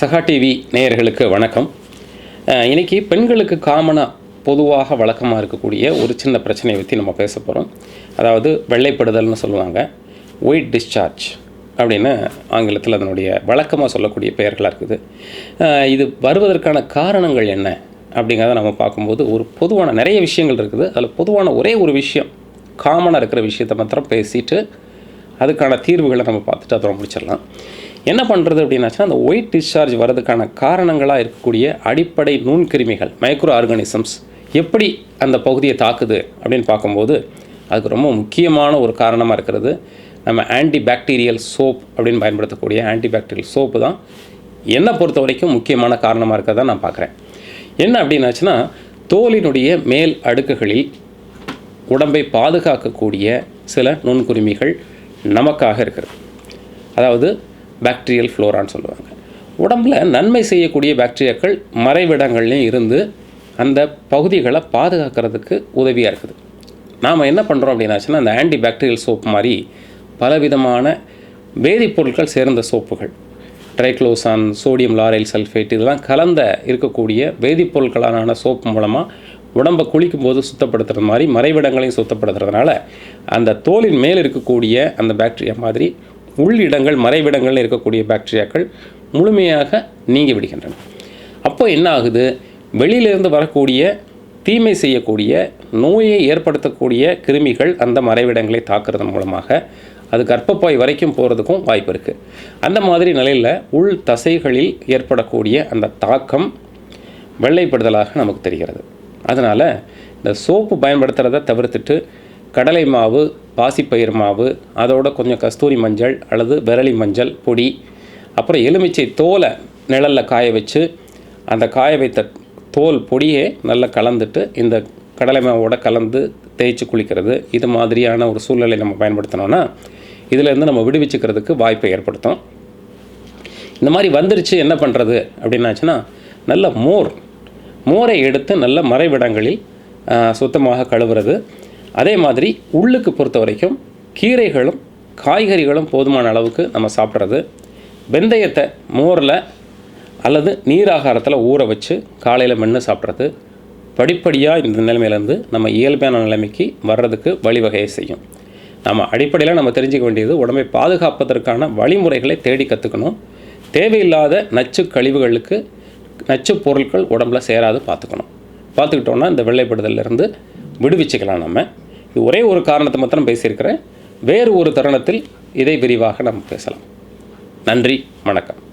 சகா டிவி நேயர்களுக்கு வணக்கம். இன்றைக்கி இன்னைக்கு பெண்களுக்கு காமனாக பொதுவாக வழக்கமாக இருக்கக்கூடிய ஒரு சின்ன பிரச்சனையை பற்றி நம்ம பேச போகிறோம் அதாவது வெள்ளைப்படுதல்னு சொல்லுவாங்க. ஒயிட் டிஸ்சார்ஜ் அப்படின்னு ஆங்கிலத்தில் அதனுடைய வழக்கமாக சொல்லக்கூடிய பெயர்களாக இருக்குது. இது வருவதற்கான காரணங்கள் என்ன அப்படிங்கிறத நம்ம பார்க்கும்போது ஒரு பொதுவான நிறைய விஷயங்கள் இருக்குது. அதில் பொதுவான ஒரே ஒரு விஷயம் காமனாக இருக்கிற விஷயத்தை மாத்திரம் பேசிட்டு அதுக்கான தீர்வுகளை நம்ம பார்த்துட்டு அதோட முடிச்சிடலாம். என்ன பண்ணுறது அப்படின்னாச்சுன்னா அந்த ஒயிட் டிஸ்சார்ஜ் வர்றதுக்கான காரணங்களாக இருக்கக்கூடிய அடிப்படை நுண்கிருமிகள் மைக்ரோ ஆர்கானிசம்ஸ் எப்படி அந்த பகுதியை தாக்குது அப்படின்னு பார்க்கும்போது அதுக்கு ரொம்ப முக்கியமான ஒரு காரணமாக இருக்கிறது நம்ம ஆன்டி பாக்டீரியல் சோப் அப்படின்னு பயன்படுத்தக்கூடிய ஆன்டி பாக்டீரியல் சோப்பு தான். என்னை பொறுத்த வரைக்கும் முக்கியமான காரணமாக இருக்கிறதா நான் பார்க்குறேன். என்ன அப்படின்னாச்சுன்னா தோலினுடைய மேல் அடுக்குகளில் உடம்பை பாதுகாக்கக்கூடிய சில நுண்குருமிகள் நமக்காக இருக்கிறது. அதாவது பாக்டீரியல் ஃப்ளோரான்னு சொல்லுவாங்க. உடம்புல நன்மை செய்யக்கூடிய பாக்டீரியாக்கள் மறைவிடங்கள்லேயும் இருந்து அந்த பகுதிகளை பாதுகாக்கிறதுக்கு உதவியாக இருக்குது. நாம் என்ன பண்ணுறோம் அப்படின்னாச்சுன்னா அந்த ஆன்டி பாக்டீரியல் சோப் மாதிரி பலவிதமான வேதிப்பொருட்கள் சேர்ந்த சோப்புகள் ட்ரைக்ளோசான் சோடியம் லாரைல் சல்ஃபேட் இதெல்லாம் கலந்த இருக்கக்கூடிய வேதிப்பொருட்களான சோப்பு மூலமாக உடம்பை குளிக்கும் போது சுத்தப்படுத்துறது மாதிரி மறைவிடங்களையும் சுத்தப்படுத்துறதுனால அந்த தோலின் மேல் இருக்கக்கூடிய அந்த பாக்டீரியா மாதிரி உள்ளிடங்கள் மறைவிடங்கள்னு இருக்கக்கூடிய பாக்டீரியாக்கள் முழுமையாக நீங்கி விடுகின்றன. அப்போ என்ன ஆகுது? வெளியிலிருந்து வரக்கூடிய தீமை செய்யக்கூடிய நோயை ஏற்படுத்தக்கூடிய கிருமிகள் அந்த மறைவிடங்களை தாக்குறதன் மூலமாக அது கர்ப்பப்பை வரைக்கும் போகிறதுக்கும் வாய்ப்பு இருக்குது அந்த மாதிரி நிலையில் உள் தசைகளில் ஏற்படக்கூடிய அந்த தாக்கம் வெள்ளைப்படுதலாக நமக்கு தெரிகிறது. அதனால் இந்த சோப்பு பயன்படுத்துகிறத தவிர்த்துட்டு கடலை மாவு பாசிப்பயிர் மாவு அதோட கொஞ்சம் கஸ்தூரி மஞ்சள் அல்லது விரலி மஞ்சள் பொடி அப்புறம் எலுமிச்சை தோலை நிழலில் காய வச்சு அந்த காய வைத்த தோல் பொடியை நல்லா கலந்துட்டு இந்த கடலை மாவோட கலந்து தேய்ச்சி குளிக்கிறது. இது மாதிரியான ஒரு சூழ்நிலை நம்ம பயன்படுத்தினோன்னா இதிலேருந்து நம்ம விடுவிச்சுக்கிறதுக்கு வாய்ப்பை ஏற்படுத்தும். இந்த மாதிரி வந்துருச்சு என்ன பண்ணுறது அப்படின்னாச்சுன்னா நல்ல மோர் மோரை எடுத்து நல்ல மறைவிடங்களில் சுத்தமாக கழுவுறது. அதே மாதிரி உள்ளுக்கு பொறுத்த வரைக்கும் கீரைகளும் காய்கறிகளும் போதுமான அளவுக்கு நம்ம சாப்பிட்றது. வெந்தயத்தை மோரில் அல்லது நீராகாரத்தில் ஊற வச்சு காலையில் மென்று சாப்பிட்றது. படிப்படியாக இந்த நிலைமையிலேருந்து நம்ம இயல்பான நிலைமைக்கு வர்றதுக்கு வழிவகையை செய்யும். நம்ம அடிப்படையில் நம்ம தெரிஞ்சுக்க வேண்டியது உடம்பை பாதுகாப்பதற்கான வழிமுறைகளை தேடி கற்றுக்கணும் தேவையில்லாத நச்சு கழிவுகளுக்கு நச்சு பொருட்கள் உடம்புல சேராது பார்த்துக்கணும். பார்த்துக்கிட்டோன்னா இந்த வெள்ளைப்படுதலேருந்து விடுவிச்சுக்கலாம் நம்ம இது ஒரே ஒரு காரணத்தை மாத்திரம் பேசியிருக்கிறேன். வேறு ஒரு தருணத்தில் இதை விரிவாக நாம் பேசலாம். நன்றி வணக்கம்.